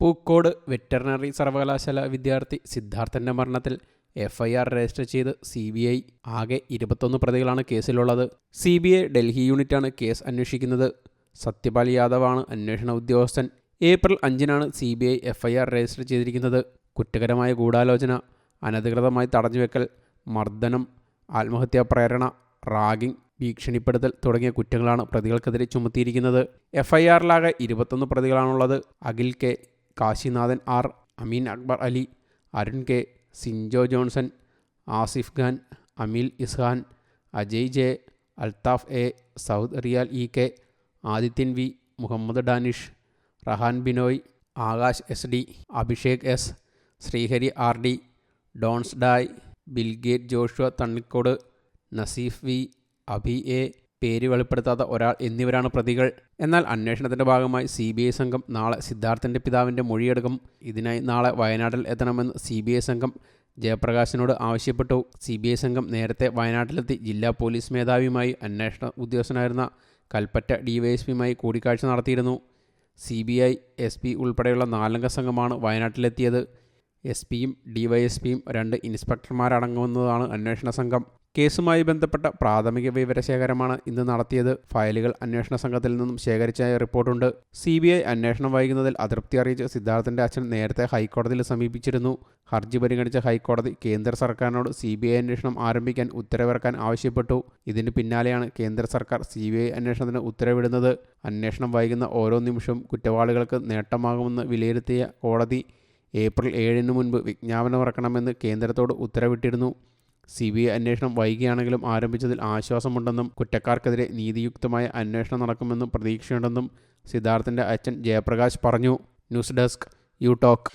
Pookode veterinary സർവകലാശാല വിദ്യാർത്ഥി സിദ്ധാർത്ഥന്റെ മരണത്തിൽ എഫ് ഐ ആർ രജിസ്റ്റർ ചെയ്ത് സി ബി ഐ ആകെ ഇരുപത്തൊന്ന് പ്രതികളാണ് കേസിലുള്ളത്. സി ബി ഐ ഡൽഹി യൂണിറ്റാണ് കേസ് അന്വേഷിക്കുന്നത്. സത്യപാൽ യാദവാണ് അന്വേഷണ ഉദ്യോഗസ്ഥൻ. ഏപ്രിൽ അഞ്ചിനാണ് C B I F I R register ചെയ്തിരിക്കുന്നത്. കുറ്റകരമായ ഗൂഢാലോചന അനധികൃതമായി തടഞ്ഞുവെക്കൽ മർദ്ദനം ആത്മഹത്യാ പ്രേരണ റാഗിംഗ് ഭീഷണിപ്പെടുത്തൽ തുടങ്ങിയ കുറ്റങ്ങളാണ് പ്രതികൾക്കെതിരെ ചുമത്തിയിരിക്കുന്നത്. എഫ് ഐ ആറിലാകെ ഇരുപത്തൊന്ന് പ്രതികളാണുള്ളത്. Akhil K. Kasinathan R. Ameen Akbar Ali Arun K. Sinjo Johnson Asif Khan Ameel Ishan Ajay J. Althaf A. Saud Riyal E. K. Adithyan V. Muhammed Danish Rehan Binoy Akash S. D Abhishek S Sreehari R. D dawns dye Bilgate Joshua Thannikode Naseef V Abhi A. പേര് വെളിപ്പെടുത്താത്ത ഒരാൾ എന്നിവരാണ് പ്രതികൾ. എന്നാൽ അന്വേഷണത്തിന്റെ ഭാഗമായി C B I സംഘം നാളെ സിദ്ധാർത്ഥന്റെ പിതാവിന്റെ മൊഴിയെടുക്കും. ഇതിനായി നാളെ വയനാട്ടിൽ എത്തണമെന്ന് സി ബി ഐ സംഘം ജയപ്രകാശിനോട് ആവശ്യപ്പെട്ടു. സി ബി ഐ സംഘം നേരത്തെ വയനാട്ടിലെത്തി ജില്ലാ പോലീസ് മേധാവിയുമായി അന്വേഷണ ഉദ്യോഗസ്ഥനായിരുന്ന കൽപ്പറ്റ ഡിവൈഎസ്പിയുമായി കൂടിക്കാഴ്ച നടത്തിയിരുന്നു. C B I S P ഉൾപ്പെടെയുള്ള നാലംഗ സംഘമാണ് വയനാട്ടിലെത്തിയത്. എസ് പിയും ഡിവൈഎസ്പിയും രണ്ട് ഇൻസ്പെക്ടർമാരടങ്ങുന്നതാണ് അന്വേഷണ സംഘം. കേസുമായി ബന്ധപ്പെട്ട പ്രാഥമിക വിവരശേഖരമാണ് ഇന്ന് നടത്തിയത്. ഫയലുകൾ അന്വേഷണ സംഘത്തിൽ നിന്നും ശേഖരിച്ച റിപ്പോർട്ടുണ്ട്. സി ബി ഐ അന്വേഷണം വൈകുന്നതിൽ അതൃപ്തി അറിയിച്ച് സിദ്ധാർത്ഥന്റെ അച്ഛൻ നേരത്തെ ഹൈക്കോടതിയിൽ സമീപിച്ചിരുന്നു. ഹർജി പരിഗണിച്ച ഹൈക്കോടതി കേന്ദ്ര സർക്കാരിനോട് സി ബി ഐ അന്വേഷണം ആരംഭിക്കാൻ ഉത്തരവിറക്കാൻ ആവശ്യപ്പെട്ടു. ഇതിന് പിന്നാലെയാണ് കേന്ദ്ര സർക്കാർ സി ബി ഐ അന്വേഷണത്തിന് ഉത്തരവിടുന്നത്. അന്വേഷണം വൈകുന്ന ഓരോ നിമിഷവും കുറ്റവാളികൾക്ക് നേട്ടമാകുമെന്ന് വിലയിരുത്തിയ കോടതി ഏപ്രിൽ ഏഴിന് മുൻപ് വിജ്ഞാപനമിറക്കണമെന്ന് കേന്ദ്രത്തോട് ഉത്തരവിട്ടിരുന്നു. സി ബി ഐ അന്വേഷണം വൈകിയാണെങ്കിലും ആരംഭിച്ചതിൽ ആശ്വാസമുണ്ടെന്നും കുറ്റക്കാർക്കെതിരെ നീതിയുക്തമായ അന്വേഷണം നടക്കുമെന്നും പ്രതീക്ഷയുണ്ടെന്നും സിദ്ധാർത്ഥിന്റെ അച്ഛൻ ജയപ്രകാശ് പറഞ്ഞു. News desk You Talk.